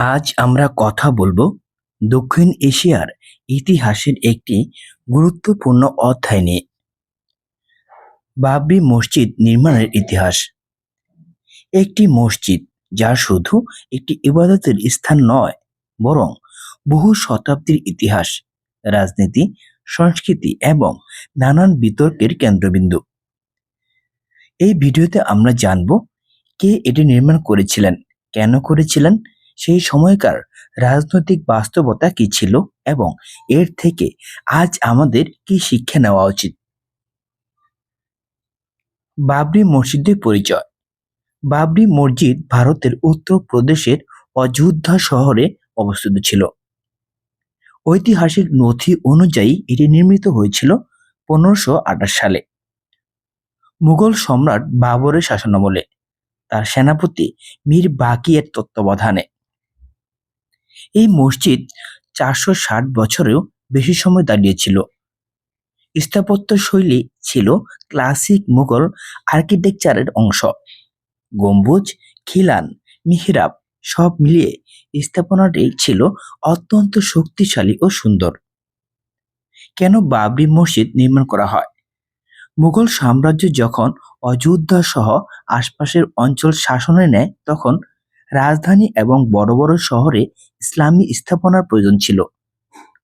আজ আমরা কথা বলব দক্ষিণ এশিয়ার ইতিহাসের একটি গুরুত্বপূর্ণ অধ্যায় নিয়ে। বাবরি মসজিদ নির্মাণের ইতিহাস। একটি মসজিদ যা শুধু একটি ইবাদতের স্থান নয়, বরং বহু শতাব্দীর ইতিহাস, রাজনীতি, সংস্কৃতি এবং নানান বিতর্কের কেন্দ্রবিন্দু। এই ভিডিওতে আমরা জানব কে এটি নির্মাণ করেছিলেন, কেন করেছিলেন সেই সময়কার রাজনৈতিক বাস্তবতা কি ছিল এবং এর থেকে আজ আমাদের কি শিক্ষা নেওয়া উচিত? বাবরি মসজিদের পরিচয়। বাবরি মসজিদ ভারতের উত্তরপ্রদেশের অযোধ্যা শহরে অবস্থিত ছিল। ঐতিহাসিক নথি অনুযায়ী এটি নির্মিত হয়েছিল পনেরোশো আঠাশ সালে। মুঘল সম্রাট বাবরের শাসনামলে। তার সেনাপতি মীর বাকিয়ের তত্ত্বাবধানে। এই মসজিদ চারশো ষাট বছরেও বেশি সময় দাঁড়িয়েছিল স্থাপত্য শৈলী ছিল ক্লাসিক মুঘল আর্কিটেকচারের অংশ। গম্বুজ, খিলান, মিহরাব সব মিলিয়ে স্থাপনাটি ছিল অত্যন্ত শক্তিশালী ও সুন্দর। কেন বাবরি মসজিদ নির্মাণ করা হয়? মুঘল সাম্রাজ্য যখন অযোধ্যা সহ আশপাশের অঞ্চল শাসনে নেয়, তখন রাজধানী এবং বড় বড় শহরে ইসলামী স্থাপনার প্রয়োজন ছিল।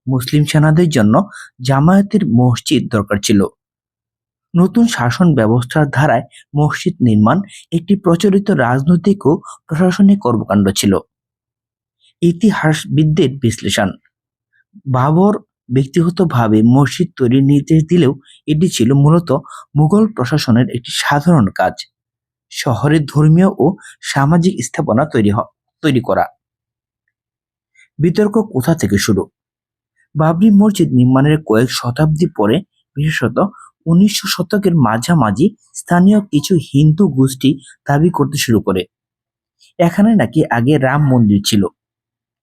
মুসলিম সেনাদের জন্য জামায়াতের মসজিদ দরকার ছিল। নতুন শাসন ব্যবস্থার ধারায় মসজিদ নির্মাণ একটি প্রচলিত রাজনৈতিক ও প্রশাসনিক কর্মকাণ্ড ছিল। ইতিহাসবিদদের বিশ্লেষণ। বাবর ব্যক্তিগতভাবে মসজিদ তৈরির নির্দেশ দিলেও এটি ছিল মূলত মুঘল প্রশাসনের একটি সাধারণ কাজ। শহরে ধর্মীয় ও সামাজিক স্থাপনা তৈরি তৈরি করা। বিতর্ক কোথা থেকে শুরু? বাবরি মসজিদ নির্মাণের কয়েক শতাব্দী পরে, বিশেষত উনিশশো শতকের মাঝামাঝি, স্থানীয় কিছু হিন্দু গোষ্ঠী দাবি করতে শুরু করে। এখানে নাকি আগে রাম মন্দির ছিল।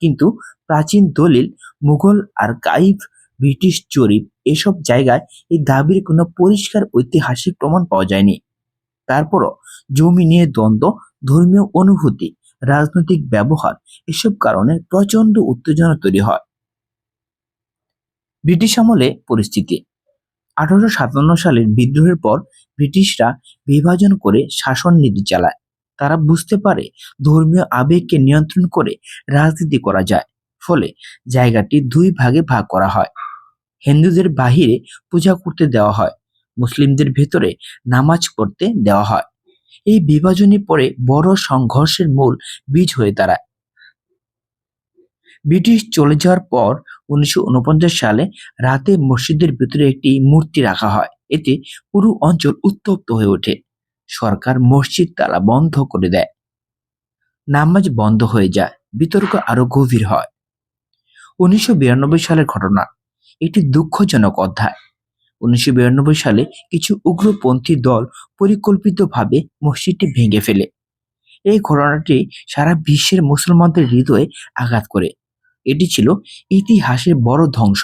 কিন্তু প্রাচীন দলিল, মুঘল আর কাইভ ব্রিটিশ জরিপ এসব জায়গায় এই দাবির কোনো পরিষ্কার ঐতিহাসিক প্রমাণ পাওয়া যায়নি। তারপরও জমি নিয়ে দ্বন্দ্ব, ধর্মীয় অনুভূতি, রাজনৈতিক ব্যবহার এসব কারণে প্রচণ্ড উত্তেজনা তৈরি হয়। ব্রিটিশ আমলে পরিস্থিতি। আঠারোশো সাতান্ন সালের বিদ্রোহের পর ব্রিটিশরা বিভাজন করে শাসন নীতি চালায়। তারা বুঝতে পারে ধর্মীয় আবেগকে নিয়ন্ত্রণ করে রাজনীতি করা যায়, ফলে জায়গাটি দুই ভাগে ভাগ করা হয়। হিন্দুদের বাহিরে পূজা করতে দেওয়া হয়। মুসলিমদের ভেতরে নামাজ পড়তে দেওয়া হয়। এই বিভাজনই পরে বড় সংঘর্ষের মূল বীজ হয়ে দাঁড়ায়। ব্রিটিশ চলে যাওয়ার পর উনিশশো উনপঞ্চাশ সালে রাতে মসজিদের ভিতরে একটি মূর্তি রাখা হয়। এতে পুরো অঞ্চল উত্তপ্ত হয়ে ওঠে। সরকার মসজিদ তালা বন্ধ করে দেয়। নামাজ বন্ধ হয়ে যায়। বিতর্ক আরও গভীর হয়। উনিশশো বিরানব্বই সালের ঘটনা। একটি দুঃখজনক অধ্যায়। উনিশশো বিরানব্বই সালে কিছু উগ্রপন্থী দল পরিকল্পিতভাবে মসজিদটি ভেঙে ফেলে। এই ঘটনাটি সারা বিশ্বের মুসলমানদের হৃদয়ে আঘাত করে। এটি ছিল ইতিহাসের বড় ধ্বংস।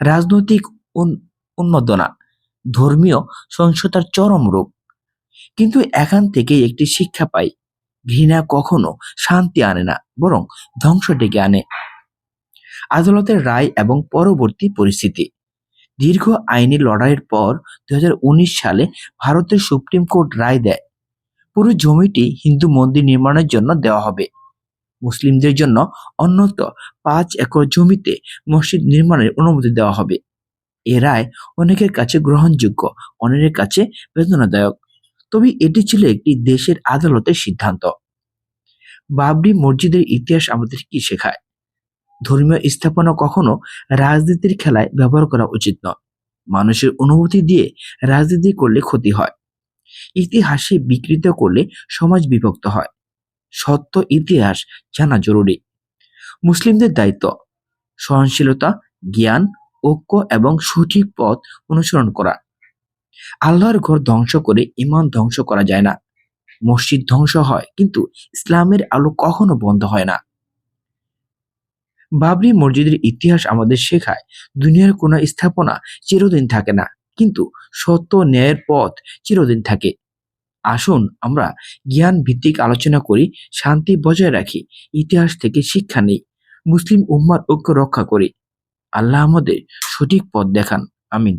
রাজনৈতিক উন্মাদনা, ধর্মীয় সহিংসতার চরম রূপ। কিন্তু এখান থেকে একটি শিক্ষা পাই, ঘৃণা কখনো শান্তি আনে না, বরং ধ্বংস ডেকে আনে। আদালতের রায় এবং পরবর্তী পরিস্থিতি। দীর্ঘ আইনি লড়াইয়ের পর দু হাজার উনিশ সালে ভারতের সুপ্রিম কোর্ট রায় দেয়। পুরো জমিটি হিন্দু মন্দির নির্মাণের জন্য দেওয়া হবে। মুসলিমদের জন্য অন্যত পাঁচ একর জমিতে মসজিদ নির্মাণের অনুমতি দেওয়া হবে। এ রায় অনেকের কাছে গ্রহণযোগ্য অনেকের কাছে বেদনাদায়ক। তবে এটি ছিল একটি দেশের আদালতের সিদ্ধান্ত। বাবরি মসজিদের ইতিহাস আমাদের কি শেখায়? ধর্মীয় স্থাপনা কখনো রাজনীতির খেলায় ব্যবহার করা উচিত নয়। মানুষের অনুভূতি দিয়ে রাজনীতি করলে ক্ষতি হয়। ইতিহাসে বিকৃত করলে সমাজ বিভক্ত হয়। সত্য ইতিহাস জানা জরুরি। মুসলিমদের দায়িত্ব, সহনশীলতা, জ্ঞান, ঐক্য এবং সঠিক পথ অনুসরণ করা। আল্লাহর ঘর ধ্বংস করে ইমান ধ্বংস করা যায় না। মসজিদ ধ্বংস হয়, কিন্তু ইসলামের আলো কখনো বন্ধ হয় না। বাবরি মসজিদের ইতিহাস আমাদের শেখায়, দুনিয়ার কোনো স্থাপনা চিরদিন থাকে না, কিন্তু সত্য ন্যায়ের পথ চিরদিন থাকে। আসুন আমরা জ্ঞান ভিত্তিক আলোচনা করি, শান্তি বজায় রাখি, ইতিহাস থেকে শিক্ষা নিই, মুসলিম উম্মার ঐক্য রক্ষা করি। আল্লাহ আমাদের সঠিক পথ দেখান, আমিন।